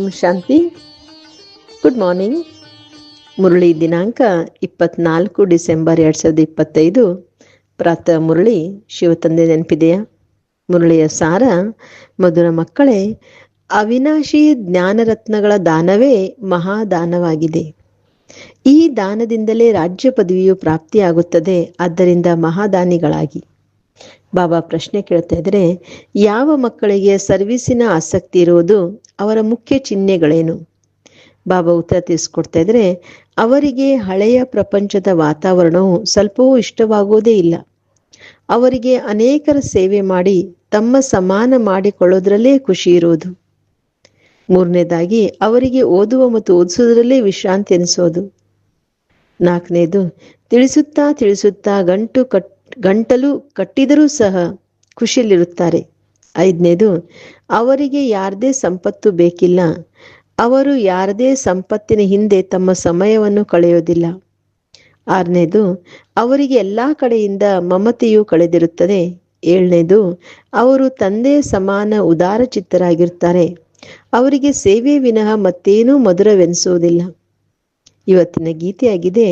ಓಂ ಶಾಂತಿ. Good morning Murali ದಿನಾಂಕ ಇಪ್ಪತ್ನಾಲ್ಕು ಡಿಸೆಂಬರ್ ಎರಡು ಸಾವಿರದ ಇಪ್ಪತ್ತೈದು. ಪ್ರಾತಃ ಮುರಳಿ ಶಿವತಂದೆ ನೆನಪಿದೆಯಾ? ಮುರಳಿಯ ಸಾರ, ಮಧುರ ಮಕ್ಕಳೇ, ಅವಿನಾಶಿ ಜ್ಞಾನರತ್ನಗಳ ದಾನವೇ ಮಹಾದಾನವಾಗಿದೆ. ಈ ದಾನದಿಂದಲೇ ರಾಜ್ಯ ಪದವಿಯು ಪ್ರಾಪ್ತಿಯಾಗುತ್ತದೆ, ಆದ್ದರಿಂದ ಮಹಾದಾನಿಗಳಾಗಿ. ಬಾಬಾ ಪ್ರಶ್ನೆ ಕೇಳ್ತಾ ಇದ್ರೆ, ಯಾವ ಮಕ್ಕಳಿಗೆ ಸರ್ವಿಸಿನ ಆಸಕ್ತಿ ಇರುವುದು ಅವರ ಮುಖ್ಯ ಚಿಹ್ನೆಗಳೇನು? ಬಾಬಾ ಉತ್ತರ ತಿಳಿಸ್ಕೊಡ್ತಾ ಇದ್ರೆ, ಅವರಿಗೆ ಹಳೆಯ ಪ್ರಪಂಚದ ವಾತಾವರಣವು ಸ್ವಲ್ಪವೂ ಇಷ್ಟವಾಗುವುದೇ ಇಲ್ಲ. ಅವರಿಗೆ ಅನೇಕರ ಸೇವೆ ಮಾಡಿ ತಮ್ಮ ಸಮಾನ ಮಾಡಿಕೊಳ್ಳೋದ್ರಲ್ಲೇ ಖುಷಿ ಇರುವುದು. ಮೂರನೇದಾಗಿ, ಅವರಿಗೆ ಓದುವ ಮತ್ತು ಓದಿಸೋದ್ರಲ್ಲೇ ವಿಶ್ರಾಂತಿ ಅನಿಸೋದು ನಾಲ್ಕನೇದು, ತಿಳಿಸುತ್ತಾ ತಿಳಿಸುತ್ತಾ ಗಂಟು ಕಟ್ ಗಂಟಲು ಕಟ್ಟಿದರೂ ಸಹ ಖುಷಿಯಲ್ಲಿರುತ್ತಾರೆ. ಐದನೇದು, ಅವರಿಗೆ ಯಾರದೇ ಸಂಪತ್ತು ಬೇಕಿಲ್ಲ. ಅವರು ಯಾರದೇ ಸಂಪತ್ತಿನ ಹಿಂದೆ ತಮ್ಮ ಸಮಯವನ್ನು ಕಳೆಯೋದಿಲ್ಲ ಆರನೇದು, ಅವರಿಗೆ ಎಲ್ಲ ಕಡೆಯಿಂದ ಮಮತೆಯು ಕಳೆದಿರುತ್ತದೆ. ಏಳನೇದು, ಅವರು ತಂದೆ ಸಮಾನ ಉದಾರ ಚಿತ್ತರಾಗಿರ್ತಾರೆ ಅವರಿಗೆ ಸೇವೆ ವಿನಃ ಮತ್ತೇನೂ ಮಧುರವೆನಿಸುವುದಿಲ್ಲ. ಇವತ್ತಿನ ಗೀತೆಯಾಗಿದೆ,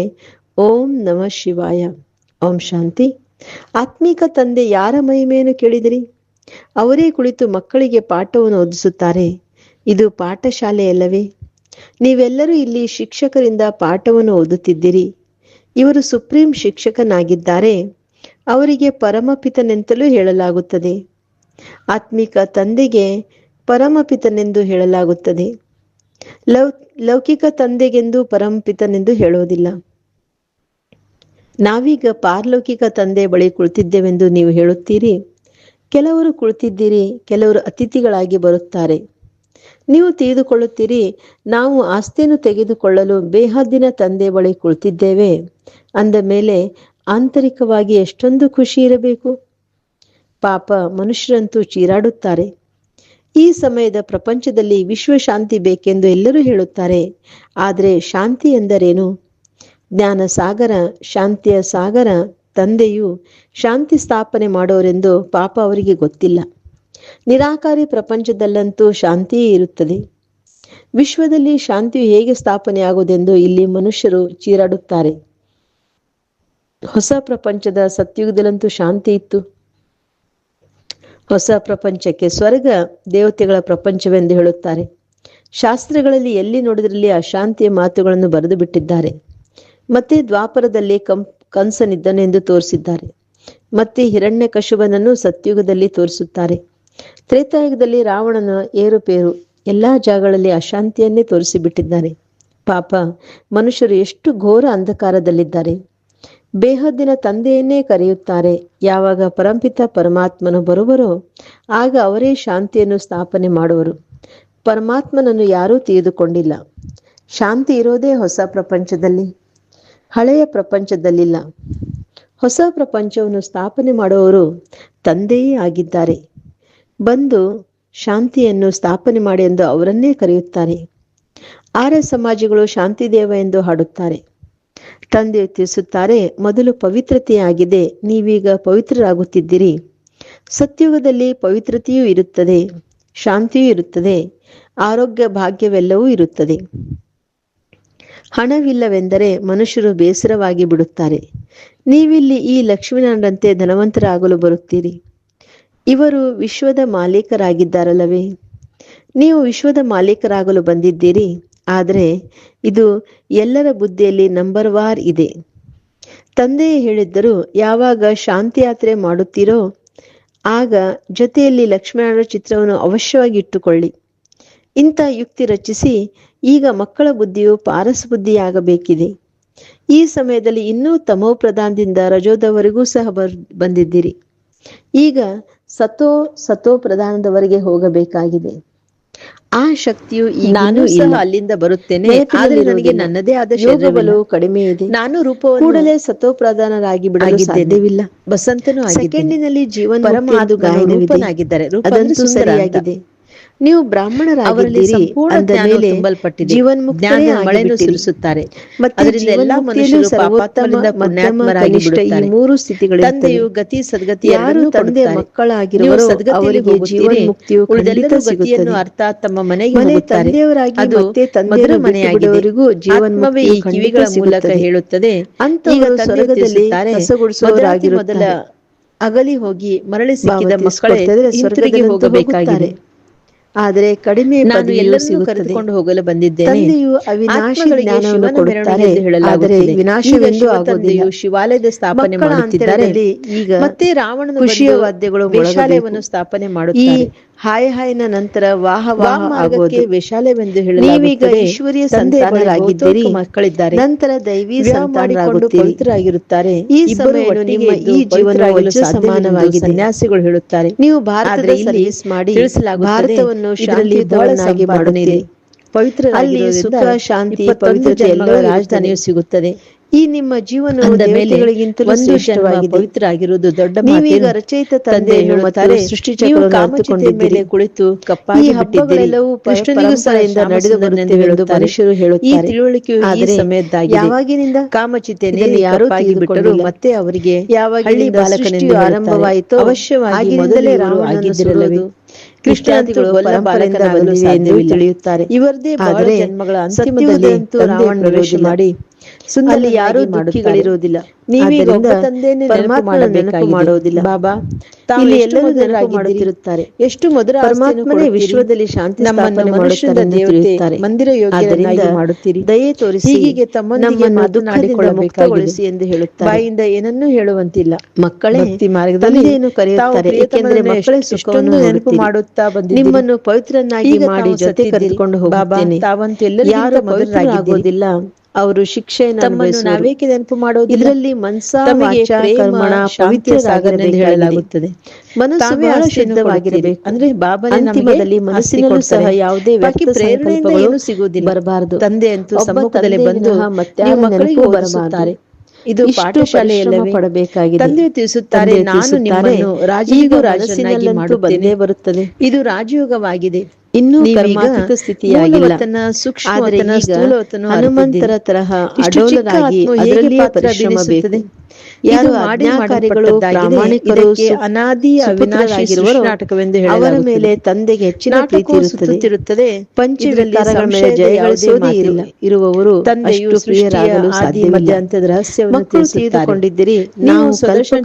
ಓಂ ನಮ ಶಿವಾಯ. ಓಂ ಶಾಂತಿ. ಆತ್ಮೀಕ ತಂದೆ ಯಾರ ಮಹಿಮೆಯನ್ನು ಕೇಳಿದಿರಿ? ಅವರೇ ಕುಳಿತು ಮಕ್ಕಳಿಗೆ ಪಾಠವನ್ನು ಓದಿಸುತ್ತಾರೆ. ಇದು ಪಾಠಶಾಲೆಯಲ್ಲವೇ ನೀವೆಲ್ಲರೂ ಇಲ್ಲಿ ಶಿಕ್ಷಕರಿಂದ ಪಾಠವನ್ನು ಓದುತ್ತಿದ್ದೀರಿ. ಇವರು ಸುಪ್ರೀಂ ಶಿಕ್ಷಕನಾಗಿದ್ದಾರೆ. ಅವರಿಗೆ ಪರಮಪಿತನೆಂತಲೂ ಹೇಳಲಾಗುತ್ತದೆ. ಆತ್ಮಿಕ ತಂದೆಗೆ ಪರಮಪಿತನೆಂದು ಹೇಳಲಾಗುತ್ತದೆ. ಲೌ, ಲೌಕಿಕ ತಂದೆಗೆಂದು ಪರಮಪಿತನೆಂದು ಹೇಳೋದಿಲ್ಲ ನಾವೀಗ ಪಾರಲೌಕಿಕ ತಂದೆ ಬಳಿ ಕುಳಿತಿದ್ದೇವೆಂದು ನೀವು ಹೇಳುತ್ತೀರಿ. ಕೆಲವರು ಕುಳಿತಿದ್ದೀರಿ, ಕೆಲವರು ಅತಿಥಿಗಳಾಗಿ ಬರುತ್ತಾರೆ. ನೀವು ತಿಳಿದುಕೊಳ್ಳುತ್ತೀರಿ, ನಾವು ಆಸ್ತಿಯನ್ನು ತೆಗೆದುಕೊಳ್ಳಲು ಬೇಹದ್ದಿನ ತಂದೆ ಬಳಿ ಕುಳಿತಿದ್ದೇವೆ. ಅಂದ ಮೇಲೆ, ಆಂತರಿಕವಾಗಿ ಎಷ್ಟೊಂದು ಖುಷಿ ಇರಬೇಕು? ಪಾಪ ಮನುಷ್ಯರಂತೂ ಚೀರಾಡುತ್ತಾರೆ. ಈ ಸಮಯದ ಪ್ರಪಂಚದಲ್ಲಿ ವಿಶ್ವ ಶಾಂತಿ ಬೇಕೆಂದು ಎಲ್ಲರೂ ಹೇಳುತ್ತಾರೆ. ಆದರೆ ಶಾಂತಿ ಎಂದರೇನು? ಜ್ಞಾನ ಸಾಗರ ಶಾಂತಿಯ ಸಾಗರ, ತಂದೆಯು ಶಾಂತಿ ಸ್ಥಾಪನೆ ಮಾಡೋರೆಂದು ಪಾಪ ಅವರಿಗೆ ಗೊತ್ತಿಲ್ಲ. ನಿರಾಕಾರಿ ಪ್ರಪಂಚದಲ್ಲಂತೂ ಶಾಂತಿಯೇ ಇರುತ್ತದೆ. ವಿಶ್ವದಲ್ಲಿ ಶಾಂತಿಯು ಹೇಗೆ ಸ್ಥಾಪನೆಯಾಗುವುದೆಂದು ಇಲ್ಲಿ ಮನುಷ್ಯರು ಚೀರಾಡುತ್ತಾರೆ. ಹೊಸ ಪ್ರಪಂಚದ ಸತ್ಯುಗದಲ್ಲಂತೂ ಶಾಂತಿ ಇತ್ತು. ಹೊಸ ಪ್ರಪಂಚಕ್ಕೆ ಸ್ವರ್ಗ ದೇವತೆಗಳ ಪ್ರಪಂಚವೆಂದು ಹೇಳುತ್ತಾರೆ. ಶಾಸ್ತ್ರಗಳಲ್ಲಿ ಎಲ್ಲಿ ನೋಡಿದ್ರಲ್ಲಿ ಅಶಾಂತಿಯ ಮಾತುಗಳನ್ನು ಬರೆದು ಬಿಟ್ಟಿದ್ದಾರೆ ಮತ್ತೆ ದ್ವಾಪರದಲ್ಲಿ ಕಂ ಕಂಸನಿದ್ದನೆಂದು ತೋರಿಸಿದ್ದಾರೆ. ಮತ್ತೆ ಹಿರಣ್ಯ ಕಶುಬನನ್ನು ಸತ್ಯುಗದಲ್ಲಿ ತೋರಿಸುತ್ತಾರೆ. ತ್ರೇತಾಯುಗದಲ್ಲಿ ರಾವಣನ ಏರುಪೇರು ಎಲ್ಲಾ ಜಾಗಗಳಲ್ಲಿ ಅಶಾಂತಿಯನ್ನೇ ತೋರಿಸಿಬಿಟ್ಟಿದ್ದಾರೆ. ಪಾಪ, ಮನುಷ್ಯರು ಎಷ್ಟು ಘೋರ ಅಂಧಕಾರದಲ್ಲಿದ್ದಾರೆ. ಬೇಹದ್ದಿನ ತಂದೆಯನ್ನೇ ಕರೆಯುತ್ತಾರೆ. ಯಾವಾಗ ಪರಂಪಿತ ಪರಮಾತ್ಮನು ಬರುವರೋ, ಆಗ ಅವರೇ ಶಾಂತಿಯನ್ನು ಸ್ಥಾಪನೆ ಮಾಡುವರು. ಪರಮಾತ್ಮನನ್ನು ಯಾರೂ ತಿಳಿದುಕೊಂಡಿಲ್ಲ. ಶಾಂತಿ ಇರೋದೇ ಹೊಸ ಪ್ರಪಂಚದಲ್ಲಿ. ಹಳೆಯ ಪ್ರಪಂಚದಲ್ಲಿಲ್ಲ. ಹೊಸ ಪ್ರಪಂಚವನ್ನು ಸ್ಥಾಪನೆ ಮಾಡುವವರು ತಂದೆಯೇ ಆಗಿದ್ದಾರೆ. ಬಂದು ಶಾಂತಿಯನ್ನು ಸ್ಥಾಪನೆ ಮಾಡಿ ಎಂದು ಅವರನ್ನೇ ಕರೆಯುತ್ತಾರೆ. ಆರ್ಯ ಸಮಾಜಗಳು ಶಾಂತಿದೇವ ಎಂದು ಹಾಡುತ್ತಾರೆ. ತಂದೆ ತಿಳಿಸುತ್ತಾರೆ, ಮೊದಲು ಪವಿತ್ರತೆಯಾಗಿದೆ, ನೀವೀಗ ಪವಿತ್ರರಾಗುತ್ತಿದ್ದೀರಿ. ಸತ್ಯುಗದಲ್ಲಿ ಪವಿತ್ರತೆಯೂ ಇರುತ್ತದೆ, ಶಾಂತಿಯೂ ಇರುತ್ತದೆ, ಆರೋಗ್ಯ ಭಾಗ್ಯವೆಲ್ಲವೂ ಇರುತ್ತದೆ. ಹಣವಿಲ್ಲವೆಂದರೆ ಮನುಷ್ಯರು ಬೇಸರವಾಗಿ ಬಿಡುತ್ತಾರೆ. ನೀವಿಲ್ಲಿ ಈ ಲಕ್ಷ್ಮೀನಾರಾಯಣರಂತೆ ಧನವಂತರಾಗಲು ಬರುತ್ತೀರಿ. ಇವರು ವಿಶ್ವದ ಮಾಲೀಕರಾಗಿದ್ದಾರಲ್ಲವೇ? ನೀವು ವಿಶ್ವದ ಮಾಲೀಕರಾಗಲು ಬಂದಿದ್ದೀರಿ, ಆದರೆ ಇದು ಎಲ್ಲರ ಬುದ್ಧಿಯಲ್ಲಿ ನಂಬರ್ ವಾರ್ ಇದೆ. ತಂದೆಯೇ ಹೇಳಿದ್ದರು, ಯಾವಾಗ ಶಾಂತಿ ಯಾತ್ರೆ ಮಾಡುತ್ತೀರೋ, ಆಗ ಜೊತೆಯಲ್ಲಿ ಲಕ್ಷ್ಮೀನಾರಾಯಣ ಚಿತ್ರವನ್ನು ಅವಶ್ಯವಾಗಿ ಇಟ್ಟುಕೊಳ್ಳಿ. ಇಂಥ ಯುಕ್ತಿ ರಚಿಸಿ ಈಗ ಮಕ್ಕಳ ಬುದ್ಧಿಯು ಪಾರಸ ಬುದ್ಧಿಯಾಗಬೇಕಿದೆ. ಈ ಸಮಯದಲ್ಲಿ ಇನ್ನೂ ತಮೋ ಪ್ರಧಾನದಿಂದ ರಜೋದವರೆಗೂ ಸಹ ಬರ್ ಬಂದಿದ್ದೀರಿ. ಈಗ ಸತೋ ಸತೋ ಪ್ರಧಾನದವರೆಗೆ ಹೋಗಬೇಕಾಗಿದೆ. ಆ ಶಕ್ತಿಯು ನಾನು ಇಲ್ಲ. ಅಲ್ಲಿಂದ ಬರುತ್ತೇನೆ. ಆದರೆ ನನಗೆ. ನನ್ನದೇ ಆದ ಶರೀರವಿಲ್ಲ. ಕಡಿಮೆ ಇದೆ. ನಾನು ರೂಪ ಕೂಡಲೇ ಸತೋ ಪ್ರಧಾನರಾಗಿ ಬಿಡಲು. ಸಾಧ್ಯವಿಲ್ಲ. ಬಸಂತನೂ ಸೆಕೆಂಡಿನಲ್ಲಿ ಜೀವನ ಪರಮಾದು ಗಾಯನವಿದೆ. ರೂಪನಾಗಿದ್ದಾರೆ. ರೂಪ ಅದಂತೂ ಸರಿಯಾಗಿದೆ. ನೀವು ಬ್ರಾಹ್ಮಣರಾಗಿದ್ದೀರಿ ಅಂದ ಮೇಲೆ ಆಗಿಬಿಟ್ಟಿರಿ. ಸುರಿಸುತ್ತಾರೆ. ಅದರಿಂದ ಎಲ್ಲಾ ಮನುಷ್ಯರು ಪುಣ್ಯಾತ್ಮರಾಗಿ ಈ ಮೂರು ಸ್ಥಿತಿಗಳು ತಂದೆಯು ಗತಿ ಸದ್ಗತಿ ಯಾರು ತಂದೆ ಮಕ್ಕಳಾಗಿರುವ ಮಕ್ಕಳಾಗಿರುವರೋ ಅವರಿಗೆ ಜೀವನ ಮುಕ್ತಿಯು ಖಂಡಿತ ಗತಿಯನ್ನು ಸಿಗುತ್ತದೆ. ಅರ್ಥಾತ್ ತಮ್ಮ ಮನೆಗೆ ಮನೆ ತಂದೆಯವರಾಗಿ ಮತ್ತೆ ತಂದೆಯರ ಮನೆಯಾಗಿರುವವರಿಗೂ ಜೀವನ್ಮುಕ್ತಿಯು ಈ ಕಿವಿಗಳ ಮೂಲಕ ಹೇಳುತ್ತದೆ. ಅಂತ ಸ್ವರ್ಗದಲ್ಲಿ ಮೊದಲ ಅಗಲಿ ಹೋಗಿ ಮರಳಿ ಸಿಕ್ಕಿದ ಮಕ್ಕಳೇ ಹಿಂತಿರುಗಿ ಹೋಗಬೇಕಾಗಿದೆ. ಆದರೆ ಕಡಿಮೆ ನಾನು ಎಲ್ಲರನ್ನೂ ಕರೆದುಕೊಂಡು ಹೋಗಲು ಬಂದಿದ್ದೇನೆ. ತಂದೆಯು ಅವಿನಾಶಿ ಜ್ಞಾನವನ್ನು ಕೊಡುತ್ತಾರೆ. ಆದರೆ ವಿನಾಶವೆಂದು ತಂದೆಯು ಶಿವಾಲಯದ ಸ್ಥಾಪನೆ ಮಾಡುತ್ತಿದ್ದಾರೆ. ಈಗ ಮತ್ತೆ ರಾವಣನು ಖುಷಿಯ ವಾದ್ಯಗಳು ವಿಶಾಲಯವನ್ನು. ಸ್ಥಾಪನೆ ಮಾಡುತ್ತಾರೆ. ಹಾಯ್ ಹಾಯ್ನ ನಂತರ ವಾಹ ವಾಹ ಆಗೋದು ಆಗುವುದು. ವೇಶ್ಯಾಲಯವೆಂದು ನೀವೀಗ ಈಶ್ವರೀಯ ಸಂತಾನರಾಗಿದ್ದೀರಿ. ಮಕ್ಕಳಿದ್ದಾರೆ. ನಂತರ ದೈವಿ ಸಂತಾನರಾಗುತ್ತೀರಿ. ಪವಿತ್ರರಾಗಿರುತ್ತಾರೆ. ಈ ಸಮಯವನ್ನು ನಿಮ್ಮ ಈ ಜೀವನ ಸಮಾನವಾಗಿ ಸನ್ಯಾಸಿಗಳು ಹೇಳುತ್ತಾರೆ. ನೀವು ಭಾರತದ ಸರ್ವಿಸ್ ಮಾಡಿ ಭಾರತವನ್ನು ಬಹಳ ಶಾಂತಿಯುತವನ್ನಾಗಿ ಮಾಡುತ್ತೀರಿ. ಇದೆ. ಅಲ್ಲಿ ಸುಖ ಶಾಂತಿ ಪವಿತ್ರತೆ ಎಲ್ಲ ರಾಜಧಾನಿಯು ಸಿಗುತ್ತದೆ. ಈ ನಿಮ್ಮ ಜೀವನವು ದೇವತೆಗಳಿಗಿಂತಲೂ ಶ್ರೇಷ್ಠವಾಗಿದೆ. ಪವಿತ್ರ ಆಗಿರುವುದು ದೊಡ್ಡ ನೀವೀಗ? ರಚಯಿತ ತಂದೆ ಹೇಳುತ್ತಾರೆ ಮತ್ತು ಸೃಷ್ಟಿ ಚಕ್ರವನ್ನು ಕಾಮಚಿತೆಯ ಮೇಲೆ ಕುಳಿತು ಈ ಕಪ್ಪಾಗಿ ಹಬ್ಬಗಳೆಲ್ಲವೂ ಪ- ಕೃಷ್ಣನಿಗೂ ಸಹ ಪರಂಪರೆಯಿಂದ ನಡೆದು ಬರುತ್ತಿವೆ ಎಂದು ಹೇಳುತ್ತಾರೆ. ಮನುಷ್ಯರು ಈ ಹೇಳುತ್ತಾರೆ. ತಿಳುವಳಿಕೆಯು ಈ ಆದರೆ ಯಾವಾಗಿನಿಂದ? ಕಾಮಚಿತೆಯಲ್ಲಿ ಯಾರು ಬಿಟ್ಟರು ಮತ್ತೆ ಅವರಿಗೆ ಹಳ್ಳಿ ಬಾಲಕನಿಂದ ಆರಂಭವಾಯಿತು ಅವಶ್ಯವಾಗಿ ಮೊದಲೇ ರಾಮ ಇವರು ರಾವಣನನ್ನು ಪರಂಪರೆಯಿಂದ ಬಂದಿವೆ ಎಂದು ತಿಳಿಯುತ್ತಾರೆ. ಇವರದೇ ಆದರೆ ಜನ್ಮಗಳ ಅಂತಿಮದಲ್ಲಿ ತಂದೆ ರಾವಣನು ಪ್ರವೇಶ ಮಾಡಿ ಅಲ್ಲಿ ಯಾರು. ದುಃಖಿಗಳಿರುವುದಿಲ್ಲ. ನೀವೀಗ ಪರಮಾತ್ಮನ ನೆನಪು ಮಾಡಬೇಕಾಗಿದೆ. ಬಾಬಾ ಇಲ್ಲಿ ಎಲ್ಲರೂ ನೆನಪು ಮಾಡುತ್ತಿರುತ್ತಾರೆ? ಎಷ್ಟು ಮಧುರ ಪರಮಾತ್ಮನೇ ವಿಶ್ವದಲ್ಲಿ ಶಾಂತಿ ನಮ್ಮನ್ನು ಮನುಷ್ಯರಿಂದ ದೇವತೆ ಮಂದಿರ ಆದ್ದರಿಂದ ಮಾಡುತ್ತೀರಿ. ದಯೆ ತೋರಿಸಿ ಹೀಗೆ ತಮ್ಮೊಂದಿಗೆ. ಮುಕ್ತಗೊಳಿಸಿ ಎಂದು ಹೇಳುತ್ತಾರೆ. ಬಾಯಿಂದ ಏನನ್ನೂ ಹೇಳುವಂತಿಲ್ಲ. ಮಕ್ಕಳೇ ಭಕ್ತಿ ಮಾರ್ಗದಲ್ಲಿ ಏನು ಕರೆಯುತ್ತಾರೆ. ಏಕೆಂದರೆ ಮಕ್ಕಳೇ ಸುಖವನ್ನು ನೆನಪು ಮಾಡುತ್ತಾ ಬಂದು ನಿಮ್ಮನ್ನು ಪವಿತ್ರನಾಗಿ ಮಾಡಿ ಜೊತೆ ಕರೆದುಕೊಂಡು ಹೋಗುತ್ತೇನೆ. ತಾವಂತೂ ಎಲ್ಲರೂ ಯಾರು ಮೊದಲರಾಗಿದ್ದೀರಿ. ಅವರು ಶಿಕ್ಷೆಯನ್ನು ನಾವೇಕೆ ನೆನಪು ಮಾಡೋದು ಇದರಲ್ಲಿ ಮನಸ ತಮಗೆ ಕರ್ಮಣ ಪವಿತ್ರ ಸಾಗರದಲ್ಲಿ ಹೇಳಲಾಗುತ್ತದೆ ಮನಸ್ಸು ಬಹಳ ಶುದ್ಧವಾಗಿರಬೇಕು ಅಂದ್ರೆ ಬಾಬಾ ಅಂತಿಮದಲ್ಲಿ ಮನಸ್ಸಿನಲ್ಲೂ ಸಹ. ಯಾವುದೇ ಪ್ರೇರಣೆಯಿಂದ ಸಂಕಲ್ಪಗಳು ಸಿಗುವುದಿಲ್ಲ. ಬರಬಾರದು ತಂದೆ ಅಂತೂ ಸಮ್ಮುಖದಲ್ಲಿ ಬಂದು ಮತ್ತೆ ಮಕ್ಕಳಿಗೆ. ಬರಬಾರದು. ಇದು ಪಾಠ ಪಾಠಶಾಲೆ ಪರಿಶ್ರಮ ಅಲ್ಲವೇ? ಪಡಬೇಕಾಗಿದೆ. ತಂದೆಯು ತಿಳಿಸುತ್ತಾರೆ ನಾನು ನಿಮ್ಮನ್ನು ರಾಜನನ್ನಾಗಿ ಮನಸ್ಸಿನಲ್ಲಂತೂ ಬಂದೇ ಬರುತ್ತದೆ ಇದು ರಾಜಯುಗವಾಗಿದೆ ಇನ್ನೂ ಕರ್ಮಾತೀತ ಸ್ಥಿತಿಯಾಗಿಲ್ಲ. ಆದರೆ ಈಗ ಹನುಮಂತರ ತರಹ ಅಡೋಲರಾಗಿ ಅದರಲ್ಲಿಯೇ ಪರಿಶ್ರಮ ಬೇಕು. ಯಾರು ಆಜ್ಞಾಕಾರಿಗಳು. ಪ್ರಾಮಾಣಿಕರು ಅನಾದಿ ಅವಿನಾಶಿ ನಾಟಕವೆಂದು ಅವರ ಮೇಲೆ ತಂದೆಗೆ ಹೆಚ್ಚಿನ ಪ್ರೀತಿ ಇರುತ್ತದೆ ಪಂಚವಿಕಾರಗಳ ಮೇಲೆ ಜಯ ಜಯಗಳಿಸೋದೇ ಇಲ್ಲ ಇರುವವರು ತಂದೆಯು ಪ್ರಿಯರಾಗಲು ಸಾಧ್ಯವಿಲ್ಲ ಅಂತದ ರಹಸ್ಯವನ್ನು ತಿಳಿಸುತ್ತಾರೆ. ನಾವು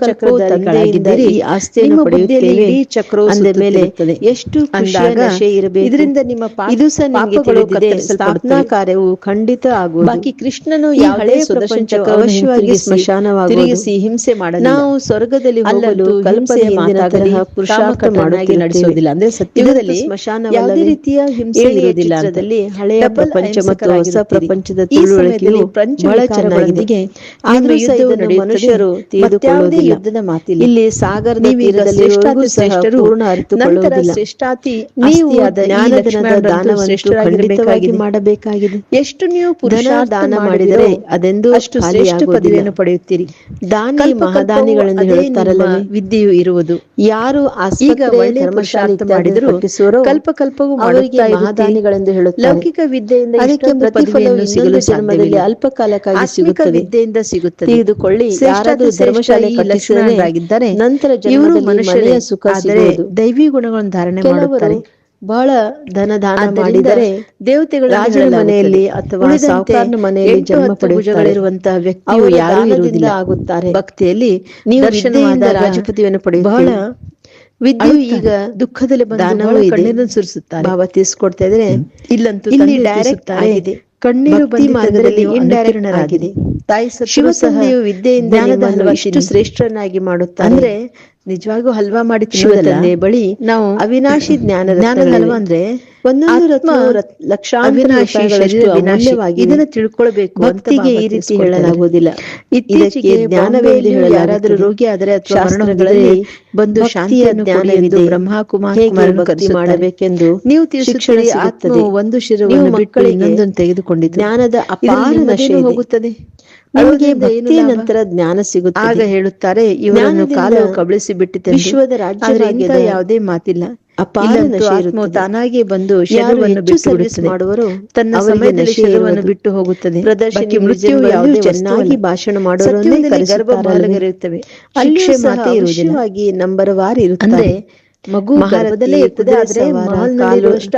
ಚಕ್ರಧಾರಿಗಳಾಗಿದ್ದೀರಿ. ಈ ಆಸ್ತಿಯನ್ನು ಪಡೆಯುತ್ತೇವೆ ಚಕ್ರವು ಅಂದ ಮೇಲೆ. ಎಷ್ಟು ಅಂದಾಗ ಇರಬೇಕು ಇದರಿಂದ ನಿಮ್ಮ ಇದು ಸಹ ನಿಮಗೆ ಪಾಪಗಳು ತಿಳಿದಿದೆ. ಸ್ಥಾಪನಾ ಕಾರ್ಯವು ಖಂಡಿತ ಆಗುವುದು ಬಾಕಿ ಕೃಷ್ಣನು ಈ ಹಳೆಯ ಚಕ್ರವನ್ನು ಅವಶ್ಯವಾಗಿ ಸ್ಮಶಾನವಾಗುವುದು. ತಿರುಗಿಸಿ ಹಿಂಸೆ ಮಾಡಲಿಲ್ಲ. ನಾವು ಸ್ವರ್ಗದಲ್ಲಿ ಹೋಗಲು ಕಲ್ಪನೆ ಮಾತಾಗಲಿ ಪುರುಷಾರ್ಥ ಕಾಮಕರ್ತನಾಗಿ ನಡೆಸುವುದಿಲ್ಲ. ಅಂದ್ರೆ ಸತ್ಯದಲ್ಲಿ ಸ್ಮಶಾನ? ಯಾವುದೇ ರೀತಿಯ ಹಿಂಸೆ ಇರುವುದಿಲ್ಲ ಅದರಲ್ಲಿ ಹಳೆಯ ಪ್ರಪಂಚ ಮತ್ತು ಹೊಸ ಪ್ರಪಂಚದ ತಿಳುವಳಿಕೆಯು ಬಹಳ ಚೆನ್ನಾಗಿದೆ ಆದರೂ ನಿಮ್ಮ ಸಹ ಯುದ್ಧವು ಮನುಷ್ಯರು ತಿಳಿದುಕೊಳ್ಳುವುದಿಲ್ಲ ಯುದ್ಧದ ಮಾತಿಲ್ಲ. ಇಲ್ಲಿ ಸಾಗರ ಶ್ರೇಷ್ಠಾತಿ ಶ್ರೇಷ್ಠರು, ಪೂರ್ಣ ಅರಿತುಕೊಳ್ಳುವುದಿಲ್ಲ ಶ್ರೇಷ್ಠಾತಿ ನೀವು ಈ ದಾನವನ್ನು. ಖಂಡಿತವಾಗಿ ಮಾಡಬೇಕಾಗಿದೆ. ಎಷ್ಟು ನೀವು ಪುರುಷ ದಾನ ಮಾಡಿದರೆ ಅದೆಂದು ಅಷ್ಟು ಶ್ರೇಷ್ಠ ಪದವಿಯನ್ನು ಪಡೆಯುತ್ತೀರಿ. ದಾನಿ ಮಹಾದಾನಿಗಳನ್ನು ಮಹಾದಾನಿಗಳೆಂದು ಅದೇ ವಿದ್ಯೆಯು ಇರುವುದು. ಯಾರು ಈಗ ಒಳ್ಳೆಯ ಪುರುಷಾರ್ಥ ಮಾಡಿದರೂ ಕಟ್ಟಿಸುವರೋ ಅವರಿಗೆ ಮಾಡುತ್ತಾ ಇರುತ್ತೀರಿ. ಮಹಾದಾನಿಗಳೆಂದು ಹೇಳುತ್ತಾರೆ. ಲೌಕಿಕ ವಿದ್ಯೆಯಿಂದ ಅದಕ್ಕೆ ಪ್ರತಿಫಲವು ಸಿಗಲು ಜನ್ಮದಲ್ಲಿ. ಅಲ್ಪ ಕಾಲಕ್ಕಾಗಿ ಸಿಗುತ್ತದೆ. ವಿದ್ಯೆಯಿಂದ ಸಿಗುತ್ತದೆ. ತಿಳಿದುಕೊಳ್ಳಿ ಯಾರಾದರೂ ಧರ್ಮಶಾಲೆ ಕಟ್ಟಿಸಿದರೆ ನಂತರ ಇವರು ಮನುಷ್ಯರೇ ಸುಖ ಆದರೆ ಸಿಗುವುದು. ದೈವಿ ಗುಣಗಳನ್ನು ಧಾರಣೆ ಮಾಡುತ್ತಾರೆ. ಬಹಳ ಧನ ದಾನ ಮಾಡಿದರೆ ದೇವತೆಗಳ ರಾಜನ ಮನೆಯಲ್ಲಿ ಅಥವಾ ಸಾಹುಕಾರನ ಮನೆಯಲ್ಲಿ ಜನ್ಮ ಪಡೆಯುವಂತಹ ವ್ಯಕ್ತಿಯು ಯಾರು ಇರುವುದಿಲ್ಲ. ಆಗುತ್ತಾರೆ. ಭಕ್ತಿಯಲ್ಲಿ ನೀವು ದರ್ಶನವಾದ ರಾಜಪತಿಯನ್ನು ಪಡೆಯುವ ಬಹಳ ವಿದ್ಯು ಈಗ ದುಃಖದಲ್ಲಿ ಇದೆ. ಕಣ್ಣೀರನ್ನು ಸುರಿಸುತ್ತಾರೆ. ಭಾವ ತಿಳಿಸ್ಕೊಡ್ತಾ ಇದ್ರೆ ಇಲ್ಲಂತೂ ಇಲ್ಲಿ ಡೈರೆಕ್ಟ್ ಆಗಿದೆ. ಕಣ್ಣೀರು ಬಂದಿ ಮಾರ್ಗದಲ್ಲಿ ಇಂಡೈರೆಕ್ಟ್ ಆಗಿದೆ. ತಾಯಿ ಶಿವ ಸಹ ವಿದ್ಯೆಯಿಂದ ಶ್ರೇಷ್ಠನಾಗಿ ಇಷ್ಟು ತಿನ್ನಿ. ಶ್ರೇಷ್ಠರನ್ನಾಗಿ ಮಾಡುತ್ತಾರೆ. ಅಂದ್ರೆ ನಿಜವಾಗೂ ಹಲ್ವಾ ಮಾಡಿ ಬಳಿ ನಾವು ಅವಿನಾಶಿ ಜ್ಞಾನದ. ಹಲ್ವಾ ಅಂದ್ರೆ ಒಂದೊಂದು ರತ್ನ ಲಕ್ಷಾಂತರ. ಇದನ್ನ ತಿಳ್ಕೊಳ್ಬೇಕು ಭಕ್ತಿಗೆ ಈ ರೀತಿ. ಹೇಳಲಾಗುವುದಿಲ್ಲ. ಇತ್ತೀಚೆಗೆ ಜ್ಞಾನವೇ ಯಾರಾದರೂ ರೋಗಿ ಆದರೆ ಅಥವಾ ಮರಣಗಳಲ್ಲಿ ಬಂದು ಎಂದು ಜ್ಞಾನವಿದೆ. ಬ್ರಹ್ಮ ಕುಮಾರ್ ಭಕ್ತಿ ಮಾಡಬೇಕೆಂದು ನೀವು ಶಿಕ್ಷಣ ಆತ್ಮವು ಒಂದು ಶಿರವನ್ನು ಬಿಟ್ಟು ಮಕ್ಕಳಿಗೆ ಇನ್ನೊಂದನ್ನು ತೆಗೆದುಕೊಂಡಿದ್ದು. ಜ್ಞಾನದ ಅಪಾರ ನಶೆ ಹೋಗುತ್ತದೆ. ನಿಮಗೆ ಭಕ್ತಿಯ ನಂತರ ಜ್ಞಾನ ಆಗ ಸಿಗುತ್ತದೆ ಹೇಳುತ್ತಾರೆ ಇವರನ್ನು ಕಾಲ ಕಬಳಿಸಿ ಬಿಟ್ಟಿತೆ ವಿಶ್ವದ ರಾಜ್ಯ ಯಾವುದೇ ಮಾತಿಲ್ಲ. ಆತ್ಮವು. ತಾನಾಗಿಯೇ ಬಂದು ಶರವನ್ನು ಶರೀರವನ್ನು ಬಿಟ್ಟು ಬಿಡುತ್ತದೆ. ತನ್ನ ಸಮಯದಲ್ಲಿ ನಶೆ ಶರೀರವನ್ನು ಬಿಟ್ಟು ಹೋಗುತ್ತದೆ. ಪ್ರದರ್ಶನ ಮೃತ್ಯು ಯಾವುದೇ ಚೆನ್ನಾಗಿ ಭಾಷಣ ಮಾಡುವರು ಸತ್ಯದಲ್ಲಿ ಗರ್ಭ ಶಿಕ್ಷೆ ಸಹ ಮಾತೇ ಇರುವುದಿಲ್ಲ. ಅವಶ್ಯವಾಗಿ ನಂಬರ್ ವಾರ್ ಅಂದ್ರೆ ಇರುತ್ತದೆ ಮಗು ಗರ್ಭದಲ್ಲೇ ಇರ್ತದೆ ಆದ್ರೆ ಮಹಲ್ನಲ್ಲಿರುವಷ್ಟು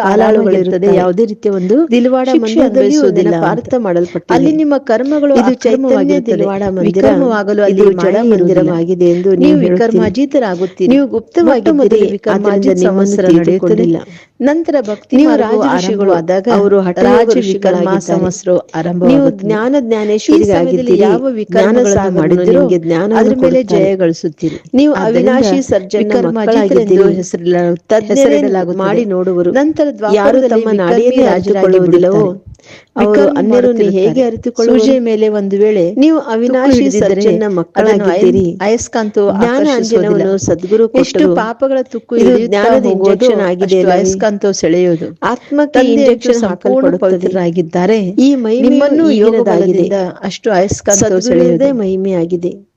ಇರ್ತದೆ ಯಾವುದೇ ರೀತಿಯ ಒಂದು ದಿಲ್ವಾಡ ಅನ್ವಯಿಸುವುದಿಲ್ಲ ಅಂತ. ಮಾಡಲ್ಪಟ್ಟಿದೆ. ಅಲ್ಲಿ ನಿಮ್ಮ ಕರ್ಮಗಳು ಇದು ಚೈತನ್ಯ ಅಕ್ರಮವಾಗಿರುತ್ತದೆ. ದಿಲ್ವಾಡ ಮಂದಿರ ವಿಕರ್ಮವಾಗಲು ಅಲ್ಲಿ ಜಡ ಮಂದಿರವಾಗಿದೆ ಎಂದು ನೀವು ವಿಕರ್ಮಾಜಿತರಾಗುತ್ತೀರಿ ನೀವು ಗುಪ್ತವಾಗಿ ಮೊದಲು ವಿಕರ್ಮಾಜಿತ್ ಸಂವತ್ಸರ ತಿಳಿದುಕೊಂಡಿಲ್ಲ. ನಂತರ ಭಕ್ತಿ ನೀವು ರಾಜಋಷಿಗಳು ಆರಂಭವಾದಾಗ ಅವರು ಹಠರಾಜ ರಾಜ ವಿಕರ್ಮ. ಸಂವತ್ಸರ ನೀವು ಆರಂಭವಾಗುತ್ತದೆ ಜ್ಞಾನ ಜ್ಞಾನೇಶ್ವರಿ ಯಾವ ಸಮಯದಲ್ಲಿ ಯಾವ ಜ್ಞಾನ ಅದ್ರ ಮೇಲೆ. ಜಯ ಗಳಿಸುತ್ತೀರಿ ನೀವು ಅವಿನಾಶಿ ಸರ್ಜನ ಮಕ್ಕಳಾಗಿದ್ದೀರಿ. ಹೆಸರಿಡಲಾಗುತ್ತದೆ. ಮಾಡಿ ನೋಡುವರು. ನಂತರ ಯಾರು ತಮ್ಮ ನಾಡಿಯಲ್ಲಿ ರಾಜರಾಗಿ ಅವರು ಅನ್ಯರನ್ನು ಹೇಗೆ ಅರಿತುಕೊಳ್ಳುವ ಮೇಲೆ ಒಂದು ವೇಳೆ ನೀವು ಅವಿನಾಶಿ ಸರ್ಜನ್ನ ಮಕ್ಕಳಾಗಿದ್ದೀರಿ ಅಯಸ್- ಅಯಸ್ಕಾಂತವು ಜ್ಞಾನ ಅಂಜನವನ್ನು ಸದ್ಗುರು ಎಷ್ಟು ಪಾಪಗಳ ತುಕ್ಕು ಇದು ಜ್ಞಾನದ ಇಂಜೆಕ್ಷನ್ ಆಗಿದೆ ಅಷ್ಟು ಸೆಳೆಯೋದು ಆತ್ಮಕ್ಕೆ ಇಂಜೆಕ್ಷನ್ ಹಾಕಲ್ಪಡುತ್ತದೆ. ಪವಿತ್ರರಾಗಿದ್ದಾರೆ. ಈ ಮಹಿಮೆಯನ್ನು ನಿಮ್ಮನ್ನು ಯೋಗ ಈಗಿನದಾಗಿದೆ. ಬಲದಿಂದ ಅಷ್ಟು ಅಯಸ್ಕಾಂತವು ಸೆಳೆಯದೇ ಮಹಿಮೆಯಾಗಿದೆ.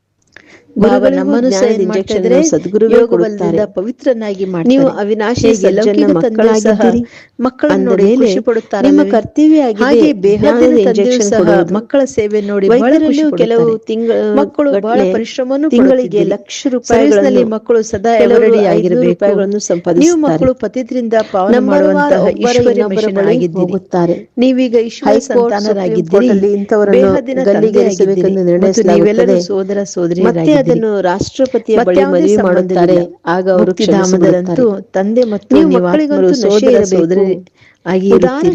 ಬಾಬಾ ಗುರುಗಳಿಗೂ ನಮ್ಮನ್ನು ಸಹ ಜ್ಞಾನದ ಏನ್ ಇಂಜೆಕ್ಷನ್ ಸದ್ಗುರುವೇ ಕೊಡುತ್ತಾರೆ. ಪವಿತ್ರನಾಗಿ ಮಾಡ್ತಾರೆ. ನೀವು ಅವಿನಾಶಿ ಲೌಕಿಕ ಮಕ್ಕಳಾಗಿದ್ದೀರಿ ಮಕ್ಕಳನ್ನು ನೋಡಿ ಖುಷಿ ಪಡುತ್ತಾರೆ ನಿಮ್ಮ? ಕರ್ತವ್ಯ ಆಗಿದೆ ಹಾಗೆ ಬೇಹದ್ದಿನ ಇಂಜೆಕ್ಷನ್ ಕೊಡುವುದು. ಮಕ್ಕಳ ಸೇವೆ ನೋಡಿ ಬಹಳ ಖುಷಿ ಕೆಲವು ತಿಂಗಳ ಮಕ್ಕಳು ಬಹಳ ಪರಿಶ್ರಮವನ್ನು ತಿಂಗಳಿಗೆ ಲಕ್ಷ ರೂಪಾಯಿಗಳಲ್ಲಿ ಮಕ್ಕಳು ಸದಾ ಎಲ್ಲ ಎವರಡಿ ಆಗಿರಬೇಕು ರೂಪಾಯಿಗಳನ್ನು ನೀವು. ಮಕ್ಕಳು ಪತಿದ್ರಿಂದ ಪಾವನ ಮಾಡುವಂತಹ ಈಶ್ವರ್ಯ ಮಿಷನ್ ಆಗಿದ್ದೀರಿ. ನೀವೀಗ ಈಶ್ವರ ಸಂತಾನರಾಗಿದ್ದೀರಿ ಇಂಥವರನ್ನು ಗಲ್ಲಿಗೇರಿಸಬೇಕೆಂದು ನಿರ್ಣಯಿಸಲಾಗುತ್ತದೆ. ನೀವೆಲ್ಲರೂ ಸೋದರ ಸೋದರಿಯರಾಗಿದ್ದೀರಿ ಅದನ್ನು ರಾಷ್ಟ್ರಪತಿಯ ಬಳಿ ಸಂಬಂಧವಿಲ್ಲ. ಮಾಡುತ್ತಾರೆ ಆಗ ಅವರು ಮುಕ್ತಿಧಾಮದಲ್ಲಂತೂ ತಂದೆ ಮತ್ತು ನೀವು ನೀವು ಮಕ್ಕಳಿಗಂತೂ ಆತ್ಮರು ನಶೆ ಇರಬೇಕು. ಆಗಿ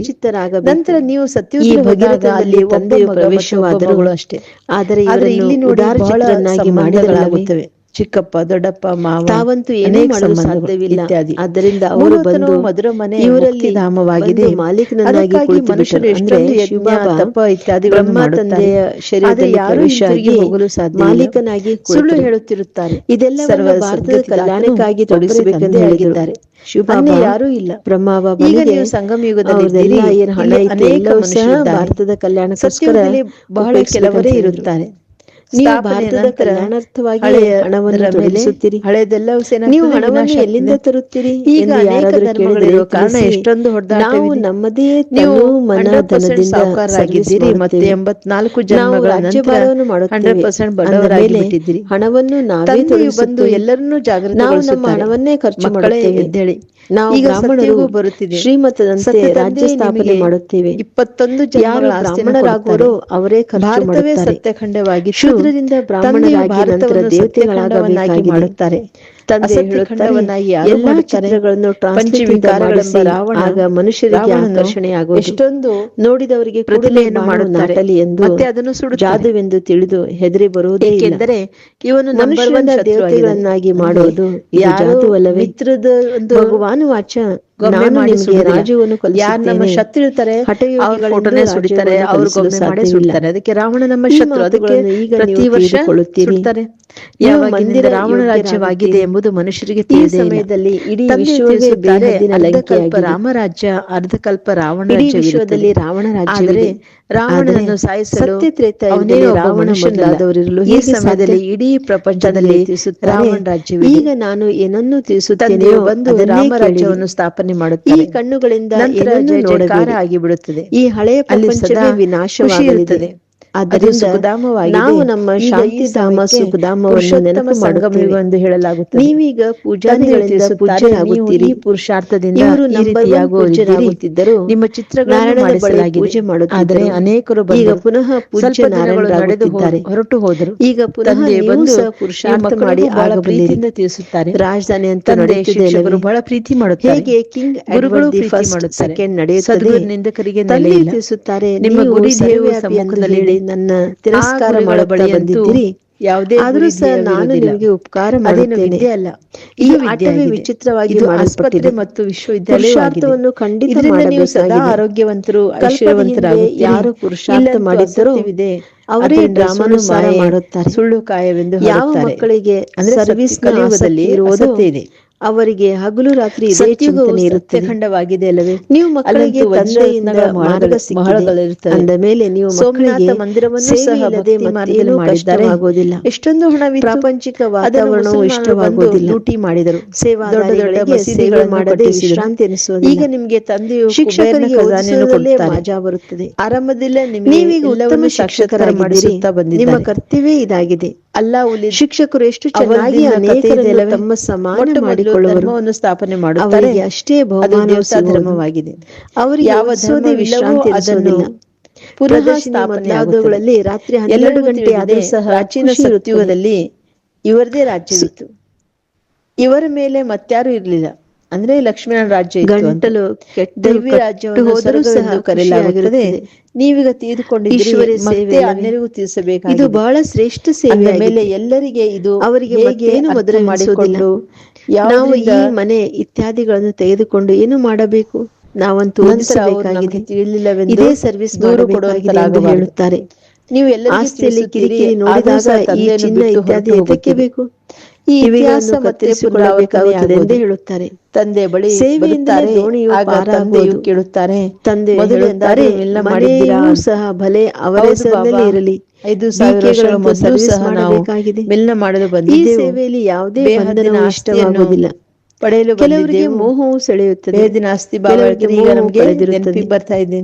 ಚಿತ್ತರಾಗಬೇಕು. ನಂತರ ನೀವು ಈ ಸತ್ಯೋತ್ತರ ಭಗೀರಥದಲ್ಲಿ ಅಲ್ಲಿ ಒಬ್ಬ ತಂದೆಯು ಮಗ ಮತ್ತು ಒಬ್ಬ ಪ್ರವೇಶವಾದರು. ಮಗಳು ಅಷ್ಟೇ ಆದರೆ ಇಲ್ಲಿ ನೋಡಿ ಉದಾರ ಚಿಕ್ಕಪ್ಪ ದೊಡ್ಡಪ್ಪ ಮಾವ ತಾವಂತೂ ಏನೇ ಮಾಡಲು ಸಾಧ್ಯವಿಲ್ಲ. ಇತ್ಯಾದಿ. ಆದ್ದರಿಂದ ಅವರು ಬಂದು ಮಧುರ ಮನೆ ಇವರಲ್ಲಿ ಧಾಮವಾಗಿದೆ ಮಾಲೀಕನನ್ನಾಗಿ ಮನುಷ್ಯರು ಎಷ್ಟೊಂದು ಯಜ್ಞ ತಪ ಇತ್ಯಾದಿಗಳನ್ನು. ತಂದೆಯ ಶರೀರದ ಯಾರೂ ಹೋಗಲು ಸಾಧ್ಯ ಮಾಲೀಕನಾಗಿ ಸುಳ್ಳು. ಹೇಳುತ್ತಿರುತ್ತಾರೆ. ಇದೆಲ್ಲ ಸರ್ವ ಭಾರತದ ಕಲ್ಯಾಣಕ್ಕಾಗಿ ತೊಡಗಿಸಬೇಕೆಂದು ಹೇಳಿದ್ದಾರೆ ಶಿವಬಾಬಾ ಯಾರೂ ಇಲ್ಲ. ಬ್ರಹ್ಮ ಈಗ ನೀವು ಸಂಗಮ ಯುಗದಲ್ಲಿ. ಹಣ ಅನೇಕ ಮನುಷ್ಯರಿದ್ದಾರೆ. ಭಾರತದ ಕಲ್ಯಾಣ ಸತ್ಯಯುಗದಲ್ಲಿ ಬಹಳ ಕೆಲವರೇ ಇರುತ್ತಾರೆ. ನೀವು ಭಾರತದ ಕಲ್ಯಾಣಾರ್ಥವಾಗಿ ಹಣವನ್ನು ತೊಡಗಿಸುತ್ತೀರಿ ಹಳೆಯದೆಲ್ಲವೂ ಸೇನಾಗ್ತದೆ, ನೀವು ಹಣವನ್ನು. ಎಲ್ಲಿಂದ ತರುತ್ತೀರಿ ಈಗ ಅನೇಕ ಧರ್ಮಗಳಿರುವ ಕಾರಣ. ಎಷ್ಟೊಂದು. ನಾವು ನಮ್ಮದೇ ನೀವು ಮನ 100% ಧನದಿಂದ ಮತ್ತೆ. ಎಂಬತ್ನಾಲ್ಕು ಜನ್ಮಗಳ ರಾಜ್ಯಭಾರವನ್ನು ಮಾಡುತ್ತೇವೆ 100% ಬಡವರಾಗಿ ಬಿಟ್ಟಿದ್ದೀರಿ ಹಣವನ್ನು ನಾವೇ ಬಂದು ಎಲ್ಲರನ್ನೂ ಎಲ್ಲರನ್ನೂ ನಾವು ನಮ್ಮ ಹಣವನ್ನೇ ಖರ್ಚು ಮಾಡುತ್ತೇವೆ ಎದ್ದೇಳಿ ನಾವು ಈಗ ಬ್ರಾಹ್ಮಣರು ಬರುತ್ತಿದೆ ಶ್ರೀಮತದಂತೆ ರಾಜ್ಯ ಸ್ಥಾಪನೆ ಮಾಡುತ್ತೇವೆ ಇಪ್ಪತ್ತೊಂದು ಜನ ಬ್ರಾಹ್ಮಣರಾಗುವರು. ಅವರೇ ಖರ್ಚು ಮಾಡುತ್ತಾರೆ ಸತ್ಯಖಂಡವಾಗಿದ್ದು ಶೂದ್ರರಿಂದ ಬ್ರಾಹ್ಮಣರಾಗಿ ನಂತರ ದೇವತೆಗಳಾಗಬೇಕಾಗಿ ಮಾಡುತ್ತಾರೆ. ತಂದೆ ಎಲ್ಲಾ ರಾವಣ ಆಗ ಮನುಷ್ಯರಿಗೆ ಆಕರ್ಷಣೆಯಾಗುವ ಎಷ್ಟೊಂದು ನೋಡಿದವರಿಗೆ ಪ್ರತಿಮೆಯನ್ನು ಮಾಡುತ್ತಾರೆ. ಎಂದು ಮತ್ತೆ ಅದನ್ನು ಸುಡು ಜಾದುವೆಂದು ತಿಳಿದು ಹೆದರಿ ಬರುವುದೇ ಏಕೆಂದರೆ ಇವನು ಮನುಷ್ಯನ ದೇವತೆಗಳನ್ನಾಗಿ ಮಾಡುವುದು ಜಾದುವಲ್ಲವೇ? ಭಗವಾನ್ ವಾಚ ನಾನು ನಿಮಗೆ ಸುಡುವುದಿಲ್ಲ. ರಾಜ್ಯವನ್ನು ಯಾರು ನಮ್ಮ ಶತ್ರು ಇರ್ತಾರೆ ಹಠಯೋಗಿಗಳೆಂದು ಅವ್ರ ಫೋಟೋನೇ ಸುಡಿತಾರೆ ರಾಜ್ಯವನ್ನು ಅವ್ರ ಮಾಡಿ ಸುಡ್ತಾರೆ ಅದಕ್ಕೆ ರಾವಣ ನಮ್ಮ ಶತ್ರು ಅದಕ್ಕೆ ಈಗ ಪ್ರತಿ ವರ್ಷ. ಸುಡ್ತಾರೆ ಮಂದಿರ ರಾವಣ ರಾಜ್ಯವಾಗಿದೆ. ಎಂಬುದು ಮನುಷ್ಯರಿಗೆ ತಿಳಿದೇ ಸಮಯದಲ್ಲಿ ಇಡೀ ವಿಶ್ವವೇ ಅರ್ಧಕಲ್ಪ. ರಾಮರಾಜ್ಯ ಅರ್ಧಕಲ್ಪ ರಾವಣ ರಾಜ್ಯದಲ್ಲಿ ರಾವಣ ಆದರೆ ರಾಜ್ಯವಿದೆ ರಾವಣನನ್ನು ಸಾಯಿಸಲು ಸತ್ಯ ಅವನೇ ರಾವಣ ಮನುಷ್ಯನಲ್ಲ. ಈ ಸಮಯದಲ್ಲಿ ಇಡೀ ಪ್ರಪಂಚದಲ್ಲಿ ರಾವಣ ರಾಜ್ಯವಿದೆ. ಈಗ ನಾನು ಏನನ್ನು ತಿಳಿಸುತ್ತೇನೆ ಒಂದು ರಾಮರಾಜ್ಯವನ್ನು ಸ್ಥಾಪನೆ ಮಾಡುತ್ತೆ ಈ ಕಣ್ಣುಗಳಿಂದ ಏನನ್ನೂ ಜಯಕಾರ ಆಗಿಬಿಡುತ್ತದೆ. ಈ ಹಳೆಯ ಪ್ರಪಂಚವೇ ವಿನಾಶವಾಗಲಿದೆ. ಆದ್ದರಿಂದ. ನಾವು ನಮ್ಮ ಶಾಂತಿಧಾಮ ಸುಖಧಾಮವನ್ನು ನೆನಪು ಸಂಗಮ ಎಂದು ಹೇಳಲಾಗುತ್ತದೆ. ನೀವೀಗ ಪೂಜಾರಿಗಳಿಂದ ಪೂಜ್ಯರಾಗುತ್ತೀರಿ. ಪುರುಷಾರ್ಥದಿಂದ ಇವರು. ಪೂಜ್ಯರಾಗುತ್ತಿದ್ದರು ನಿಮ್ಮ ಚಿತ್ರಗಳನ್ನು ಪೂಜೆ ಮಾಡುತ್ತಿದ್ದರೆ. ಅನೇಕರು ಈಗ ಪುನಃ ಪೂಜ್ಯ ನಡೆದು ನಾರಾಯಣರಾಗುತ್ತಿದ್ದಾರೆ. ಹೊರಟು ಹೋದರು. ಈಗ ಪುನಃ ಬಂದು ಪುರುಷಾರ್ಥ ಮಾಡಿ ಆಗ ಪ್ರೀತಿಯಿಂದ ತಿಳಿಸುತ್ತಾರೆ. ರಾಜಧಾನಿ ಅಂತ ತಂದೆ ನಡೆಯುತ್ತಿದೆ ಬಹಳ ಪ್ರೀತಿ ಮಾಡುತ್ತಾರೆ. ಹೇಗೆ ಕಿಂಗ್ ಗುರುಗಳು ಪ್ರೀತಿ ಮಾಡುತ್ತಾರೆ. ಸೆಕೆಂಡ್ ನಡೆಯುತ್ತದೆ. ನಿಂದಕರಿಗೆ ತಿಳಿಸುತ್ತಾರೆ ನಿಮ್ಮ ಗುರಿ ದೇವರು ಸಮ್ಮುಖದಲ್ಲಿ ನನ್ನ ತಿರಸ್ಕಾರ ಮಾಡಬಳಿ ಬಂದಿದ್ದೀರಿ. ಯಾವುದೇ ಆದರೂ ಸಹ ನಾನು ನಿಮಗೆ ಉಪಕಾರ ಮಾಡಿದ್ದೇನೆ ಮಾಡುತ್ತೇನೆ. ಅಲ್ಲ. ಈ ಆಟವೇ ವಿಚಿತ್ರವಾಗಿ ಆಸ್ಪತ್ರೆ ಮತ್ತು ವಿಶ್ವವಿದ್ಯಾಲಯವನ್ನು ಖಂಡಿತ ನೀವು ಸದಾ ಆರೋಗ್ಯವಂತರು ಐಶ್ವರ್ಯವಂತರಾಗಿ ಯಾರು ಪುರುಷಾರ್ಥ ಮಾಡಿದ್ದರೂ ಇದೆ ಅವರೇ ಡ್ರಾಮಾನು ಡ್ರಾಮಾನುಸಾರ ಮಾಡುತ್ತಾರೆ. ಸುಳ್ಳು ಕಾಯವೆಂದು ಯಾವ. ಮಕ್ಕಳಿಗೆ ಸರ್ವಿಸ್ ಇರುವುದು ಇದೆ. ಅವರಿಗೆ ಹಗಲು ರಾತ್ರಿ ಖಂಡವಾಗಿದೆ ಚಿಂತನೆ ಇರುತ್ತದೆ. ಸತ್ಯಖಂಡವಾಗಿದೆ ಅಲ್ಲವೇ? ನೀವು ಮಕ್ಕಳಿಗೆ ತಂದೆಯಿಂದ ಮಾರ್ಗ. ಅಂದ ಮೇಲೆ ನೀವು ಸೋಮನಾಥ ಮಕ್ಕಳಿಗೆ ಮಂದಿರವನ್ನು ಸಹ ಭಕ್ತಿ ಮಾರ್ಗದಲ್ಲಿ ಮಾಡಿದ್ದಾರೆ. ಆಗೋದಿಲ್ಲ ಎಷ್ಟೊಂದು ಹಣವಿತ್ತು. ಪ್ರಾಪಂಚಿಕ ವಾತಾವರಣವು ಇಷ್ಟವಾಗುವುದಿಲ್ಲ ಲೂಟಿ ಮಾಡಿದರು. ಸೇವಾ ದೊಡ್ಡ ದೊಡ್ಡ ಸೇವೆ ಮಾಡದೆ. ವಿಶ್ರಾಂತಿ ಎನಿಸುವುದಿಲ್ಲ. ಈಗ ನಿಮಗೆ ತಂದೆಯು ಶಿಕ್ಷಕರಿಗೆ. ಮಜಾ ಬರುತ್ತದೆ. ಆರಂಭದಲ್ಲೇ ನಿಮಗೆ ನೀವೀಗ ಉತ್ತಮ ಶಿಕ್ಷಕರ ಮಾಡಿರುತ್ತಾ ಬಂದಿದೆ ನಿಮ್ಮ ಕರ್ತವ್ಯ ಇದಾಗಿದೆ. ಅಲ್ಲಾ ಶಿಕ್ಷಕರು ಎಷ್ಟು ಚೆನ್ನಾಗಿ ಅನೇಕರನ್ನು ತಮ್ಮ ಸಮಾನ ಸ್ಥಾಪನೆ ಮಾಡುತ್ತಾರೆ. ಅಷ್ಟೇ ಬಹುಮಾನ ಧರ್ಮವಾಗಿದೆ. ಅವರು ಯಾವ ವಿಶ್ರಾಂತಿ ಅದನ್ನು ಪುನಃ ಪ್ರದರ್ಶಿನಿ ಸ್ಥಾಪನೆ ಮೊದಲಾದವುಗಳಲ್ಲಿ ರಾತ್ರಿ ಹನ್ನೆರಡು ಗಂಟೆ ಅದೇ ಆದರೂ ಸಹ ಪ್ರಾಚೀನ ಖುಷಿ ಇವರದೇ ರಾಜ್ಯವಿತ್ತು. ಇವರ ಮೇಲೆ ಮತ್ಯಾರು ಇರಲಿಲ್ಲ. ಅಂದ್ರೆ ಲಕ್ಷ್ಮೀನಾರಾಯಣ ರಾಜ್ಯ. ಗಂಟಲು ದೈವಿ ರಾಜ್ಯವನ್ನು ಕರೆಯಲಾಗುತ್ತದೆ. ನೀವೀಗ ಮತ್ತೆ ಸೇವೆ ಅಲ್ಲವೇ? ಅನ್ಯರಿಗೂ ಇದು ಬಹಳ ಶ್ರೇಷ್ಠ ಸೇವೆ ಮೇಲೆ ಎಲ್ಲರಿಗೆ ಇದು ಅವರಿಗೆ ಮತ್ತೇನು ಅರ್ಥ ಮಾಡಿಕೊಂಡು ನಾವು ಈ ಮನೆ ಇತ್ಯಾದಿಗಳನ್ನು ತೆಗೆದುಕೊಂಡು ಏನು ಮಾಡಬೇಕು? ನಾವಂತೂ ಓದಿಸಬೇಕಾಗಿದೆ. ತಿಳಿಲಿಲ್ಲವೆಂದು ಇದೇ ಸರ್ವಿಸ್ ದೂರು ಮಾಡಬೇಕಾಗಿದೆ ಹೇಳುತ್ತಾರೆ. ನೀವು ಎಲ್ಲ ಆಸ್ತಿಯಲ್ಲಿ ಕಿರಿಕಿರಿ ನೋಡಿದಾಗ ಈ ಚಿನ್ನ ಇತ್ಯಾದಿ ಎದಕ್ಕೆ ಬೇಕು? ಈ ಇತಿಹಾಸ ಮತ್ತೆ ಕತ್ತರಿಸಿಕೊಳ್ಳಬೇಕಾಗುತ್ತದೆ ಹೇಳುತ್ತಾರೆ. ತಂದೆ ಬಳಿ ಸೇವೆಯಿಂದಲೇ ದೋಣಿಯು. ತಂದೆಯು ಕೇಳುತ್ತಾರೆ. ತಂದೆ ಹೇಳುತ್ತಾರೆ ಮನೆಯೂ ಸಹ ಭಲೆ ಅವರ ಹೆಸರಿನಲ್ಲಿ ಇರಲಿ. ಐದು ಸಾವಿರ ಮೊದಲು ಸಹ ನಾವು. ಮೆಲ್ಲ ಮಾಡಲು ಈ ಸೇವೆಯಲ್ಲಿ ಯಾವುದೇ ಬಂಧನ ಇಷ್ಟವಾಗುವುದಿಲ್ಲ. ಪಡೆಯಲು ಕೆಲವರಿಗೆ ಬಂದಿದ್ದೆವು. ಮೋಹವು ಸೆಳೆಯುತ್ತದೆ. ದಿನ ಆಸ್ತಿ ಬಾಳಿಕೆ ಈಗ ನಮಗೆ ಬರ್ತಾ ಇದೆ.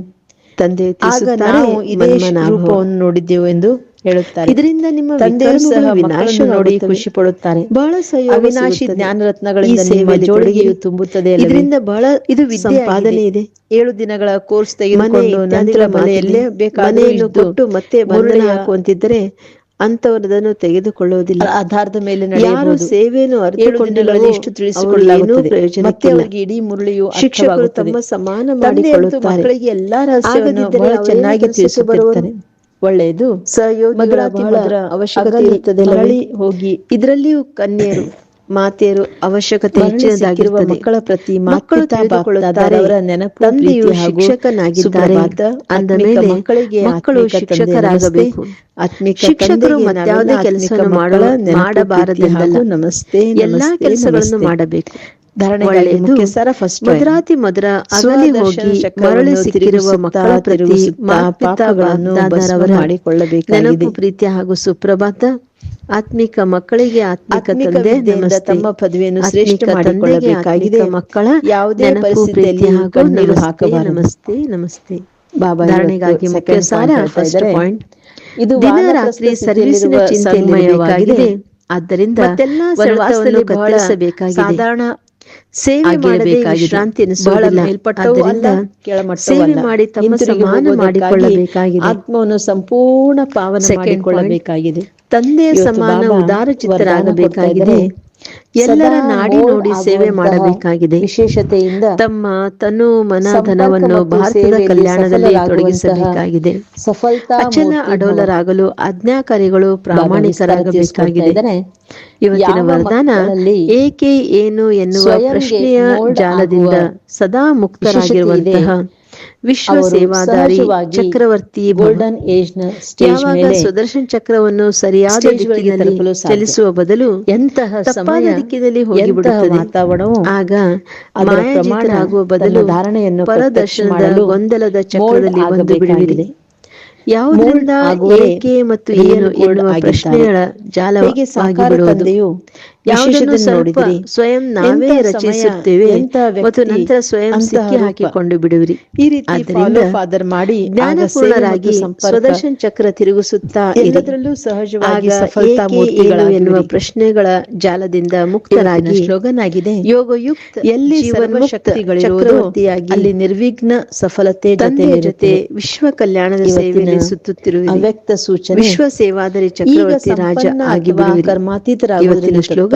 ತಂದೆ ಆಗ ನಾವು ಇದೇ. ರೂಪವನ್ನು ನೋಡಿದ್ದೆವು ಎಂದು ಹೇಳುತ್ತಾರೆ. ಇದರಿಂದ ನಿಮ್ಮ ತಂದೆಯು ಸಹ ವಿನಾಶ ನೋಡಿ. ಖುಷಿ ಪಡುತ್ತಾರೆ ಬಹಳ ಸಹಯೋಗ ಜ್ಞಾನ ರತ್ನಗಳ ರತ್ನಗಳಿಂದ ನಿಮ್ಮ ಸೇವೆಯಲ್ಲಿ ತುಂಬುತ್ತದೆ? ಇದರಿಂದ ಬಹಳ ಇದು ಸಂಪಾದನೆ ಇದೆ. ಏಳು ದಿನಗಳ ಕೋರ್ಸ್ ತೆಗೆದುಕೊಂಡು ನಂತರ ಮನೆಯಲ್ಲೇ ಕೊಟ್ಟು ಮತ್ತೆ ಬಂಧನ ಹಾಕುವಂತಿದ್ದರೆ ಅಂತವರದನ್ನು ತೆಗೆದುಕೊಳ್ಳುವುದಿಲ್ಲ. ಆಧಾರದ ಮೇಲೆ ಯಾರು ಸೇವೆಯನ್ನು ದಿನಗಳಲ್ಲಿ ಇಷ್ಟು ತಿಳಿಸಿಕೊಳ್ಳಲಾಗುತ್ತದೆ ಮತ್ತೆ ಪ್ರಯೋಜನಕ್ಕಿಲ್ಲ. ಅವರಿಗೆ ಇಡೀ ಮುರುಳಿಯು ಶಿಕ್ಷಕರು ತಮ್ಮ ಸಮಾನ ಮಾಡಿಕೊಳ್ಳುತ್ತಾರೆ. ಮಕ್ಕಳಿಗೆ ಎಲ್ಲಾ ರಹಸ್ಯವನ್ನು ಬಹಳ ಚೆನ್ನಾಗಿ ತಿಳಿಸಿ? ಒಳ್ಳೆಯದು. ಸಹಯೋಗಿಗಳ ಬಹಳ ಅವಶ್ಯಕತೆ ಇರುತ್ತದೆ? ಮರಳಿ ಹೋಗಿ. ಇದರಲ್ಲಿಯೂ ಕನ್ಯರು ಮಾತೆಯರು ಅವಶ್ಯಕತೆ ಹೆಚ್ಚಿನದಾಗಿರುವ ಮಕ್ಕಳ ಪ್ರತಿ ಮಕ್ಕಳು ತಿಳಿದುಕೊಳ್ಳುತ್ತಾರೆ. ಬಾಪ್ದಾದರವರ ನೆನಪು ತಂದೆಯು ಶಿಕ್ಷಕನಾಗಿದ್ದಾರೆ. ಅಂದ ಮೇಲೆ ಮಕ್ಕಳಿಗೆ ಮಕ್ಕಳು ಶಿಕ್ಷಕರಾಗಬೇಕು. ಆತ್ಮಿಕ ಶಿಕ್ಷಕರು ತಂದೆಗೆ ಕೆಲಸ ಮಾಡಲು ಮಾಡಬಾರದೆಂದಲ್ಲ ನಮಸ್ತೆ ಎಲ್ಲಾ ಕೆಲಸಗಳನ್ನು. ಮಾಡಬೇಕು. ಒಳ್ಳೆಯದು. ಮುಖ್ಯಸ್ಥರ ಫಸ್ಟ್ ಮಧುರಾತಿ ಮಧುರ ಅಗಲಿ ಹೋಗಿ ಮರಳಿ ಸಿಕ್ಕಿರುವ ಮಕ್ಕಳ ಪ್ರತಿ ಬಾಪ್ದಾದರವರ ಮಾಡಿಕೊಳ್ಳಬೇಕಾಗಿದೆ. ನೆನಪು ಪ್ರೀತಿ ಹಾಗೂ ಸುಪ್ರಭಾತ ಆತ್ಮಿಕ ಮಕ್ಕಳಿಗೆ ಆತ್ಮಿಕ ತಂದೆ ತಮ್ಮ ಪದವಿಯನ್ನು ಶ್ರೇಷ್ಠ ಮಾಡಿಕೊಳ್ಳಬೇಕಾಗಿದೆ. ಮಕ್ಕಳ ಯಾವುದೇ ಪರಿಸ್ಥಿತಿಯಲ್ಲಿ ಹಾಗೂ ಕಣ್ಣೀರು ನಮಸ್ತೆ, ಹಾಕಬಾರದು. ನಮಸ್ತೆ ನಮಸ್ತೆ ಬಾಬಾ ಧಾರಣೆಗಾಗಿ ಮುಖ್ಯ ಸಾರ ಫಸ್ಟ್ ಪಾಯಿಂಟ್ ಇದು ದಿನ ರಾತ್ರಿ ಸರ್ವಿಸಿನ ಸಂಧಿರಬೇಕಾಗಿದೆ. ಆದ್ದರಿಂದ ಮತ್ತೆಲ್ಲ ಸಾಧಾರಣ ಸೇವೆ ಮಾಡದೆ. ವಿಶ್ರಾಂತಿ ಕೆಳಮಟ್ಟವೂ ಸೇವೆ ಮಾಡಿ ತಮ್ಮ ಸಮಾನ ಮಾಡಿಕೊಳ್ಳಬೇಕಾಗಿದೆ. ಆತ್ಮವನ್ನು ಸಂಪೂರ್ಣ ಪಾವನ ಮಾಡಿಕೊಳ್ಳಬೇಕಾಗಿದೆ. ತಂದೆಯ ಸಮಾನ ಉದಾರ ಚಿತ್ರರಾಗಬೇಕಾಗಿದೆ ಚಿತ್ತರಾಗಬೇಕಾಗಿದೆ ಎಲ್ಲರ ನಾಡಿ ನೋಡಿ ಸೇವೆ ಮಾಡಬೇಕಾಗಿದೆ. ವಿಶೇಷತೆಯಿಂದ ತಮ್ಮ ತನು ಮನ ಧನವನ್ನು ಭಾರತದ ಕಲ್ಯಾಣದಲ್ಲಿ ತೊಡಗಿಸಬೇಕಾಗಿದೆ. ಅಚಲ ಅಡೋಲರಾಗಲು ಆಜ್ಞಾಕಾರಿಗಳು ಬಾಬಾ ಪ್ರಾಮಾಣಿಕರಾಗಬೇಕಾಗಿದೆ ಇವತ್ತಿನ ವರದಾನ ಏಕೆ ಏನು ಎನ್ನುವ ಪ್ರಶ್ನೆಯ ಜಾಲದಿಂದ ಸದಾ ಮುಕ್ತರಾಗಿರುವಂತಹ ವಿಶ್ವ ಸೇವಾದಾರಿ ಚಕ್ರವರ್ತಿ ಗೋಲ್ಡನ್ ಏಜ್ನ ಸ್ಟೇಜ್ ಯಾವಾಗ ಮೇಲೆ ಸುದರ್ಶನ್ ಚಕ್ರವನ್ನು ಸರಿಯಾದ ತಲುಪಲು ಚಲಿಸುವ ಬದಲು ಎಂತಹ ಸಮಯ ದಿಕ್ಕಿನಲ್ಲಿ ಹೋಗಿಬಿಡುತ್ತದೆ ವಾತಾವರಣವು ಆಗ ಮಾಯಾಜಿತರಾಗುವ ಬದಲು ಧಾರಣೆಯನ್ನು ಪರದರ್ಶನದ ಮಾಡಲು ಗೊಂದಲದ ಚಕ್ರದಲ್ಲಿ ಬಂದು ಬಿಡುವಿರಿ ಆಗಬೇಕಾಗಿದೆ. ಯಾವುದರಿಂದ ಏಕೆ ಮತ್ತು ಏನು ಎನ್ನುವ. ಪ್ರಶ್ನೆಗಳ ಹೇಗೆ ಜಾಲವಾಗಿ ನೋಡಿದಿರಿ. ಸ್ವಯಂ ನಾವೇ ರಚಿಸುತ್ತೇವೆ ಮತ್ತು ನಂತರ ಸ್ವಯಂ ಸಿಕ್ಕಿ ಹಾಕಿಕೊಂಡು ಬಿಡುವಿರಿ. ಈ ರೀತಿ ಫಾದರ್ ಮಾಡಿ ಜ್ಞಾನಪೂರ್ಣರಾಗಿ ಸ್ವದರ್ಶನ್ ಚಕ್ರ ತಿರುಗಿಸುತ್ತಾ ಇರೋದ್ರಲ್ಲೂ ಎಲ್ಲದರಲ್ಲೂ ಸಹಜವಾಗಿ ಸಫಲತಾ ಎನ್ನುವ ಪ್ರಶ್ನೆಗಳ ಜಾಲದಿಂದ ಮುಕ್ತರಾಗಿ ಸ್ಲೋಗನ್ ಆಗಿದೆ ಯೋಗಯುಕ್ತ ಎಲ್ಲಿ ಚಕ್ರವರ್ತಿಯಾಗಿ ಅಲ್ಲಿ ನಿರ್ವಿಘ್ನ ಸಫಲತೆ ಜೊತೆ ಜೊತೆ ವಿಶ್ವ ಕಲ್ಯಾಣದ ಸೇವೆ ಸುತ್ತಿರುವ ಸುತ್ತುತ್ತಿರುವಿರಿ. ಅವ್ಯಕ್ತ ಸೂಚನೆ. ವಿಶ್ವ ಸೇವಾದರಿ ಚಕ್ರವರ್ತಿ ರಾಜ ಆಗಿ ಕರ್ಮಾತೀತರಾಗುವ ಬಿಡುವಿರಿ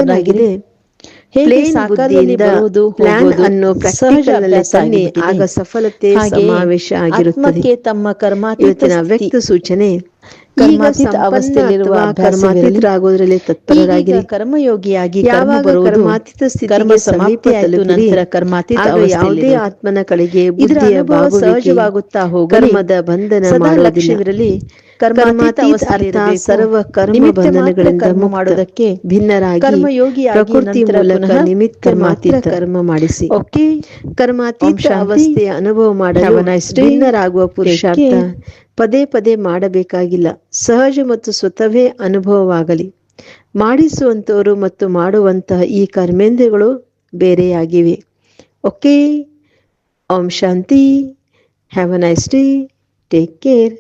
ಹೇಗೆ ಸಾಕಾರದಲ್ಲಿ ಬರುವುದು, ಪ್ಲಾನ್ ಅನ್ನು ಪ್ರಾಕ್ಟಿಕಲ್ ತನ್ನಿ ಆಗ ಸಫಲತೆ ಸಮಾವೇಶ ಆಗಿರುತ್ತದೆ. ತಮ್ಮ ಕರ್ಮಾತೀತನ ವ್ಯಕ್ತಿ ಸೂಚನೆ ಕರ್ಮಾತೀತ ಅವಸ್ಥೆಯಲ್ಲಿರುವ. ಕರ್ಮಾತೀತರಾಗೋದ್ರಲ್ಲಿ ತತ್ಪರರಾಗಿರಿ. ಕರ್ಮಯೋಗಿಯಾಗಿ ಕರ್ಮ ಯಾವಾಗ ಕರ್ಮಾತೀತ ಕರ್ಮ ನಂತರ ಕರ್ಮಾತೀತ ಯಾವುದೇ ಆತ್ಮನ ಕಡೆಗೆ ಬುದ್ಧಿಯ ಸಹಜವಾಗುತ್ತಾ ಹೋಗಿ ಕರ್ಮದ ಬಂಧನ. ಲಕ್ಷ್ಯವಿರಲಿ. ಕರ್ಮಾತೀತ ಅರ್ಥ ಸರ್ವ ಕರ್ಮ ಬಂಧನಗಳಿಂದ ಮಾಡುವುದಕ್ಕೆ ಭಿನ್ನರಾಗಿ ಕರ್ಮಯೋಗಿಯಾಗಿ ಪ್ರಕೃತಿ ಮೂಲಕ ಮಾತ್ರ ಕರ್ಮಾತೀತ. ಕರ್ಮ ಮಾಡಿಸಿ. ಓಕೆ. ಕರ್ಮಾತೀತ ಅವಸ್ಥೆಯ ಅನುಭವ ಮಾಡಲು. ಭಿನ್ನರಾಗುವ ಪುರುಷಾರ್ಥ ಪದೇ ಪದೇ ಮಾಡಬೇಕಾಗಿಲ್ಲ. ಸಹಜ ಮತ್ತು ಸ್ವತವೇ ಅನುಭವವಾಗಲಿ. ಮಾಡಿಸುವಂತವರು ಮತ್ತು ಮಾಡುವಂತಹ ಈ ಕರ್ಮೇಂದ್ರಗಳು ಬೇರೆಯಾಗಿವೆ. ಓಕೆ. ಓಂ ಶಾಂತಿ. Have a nice day. Take care.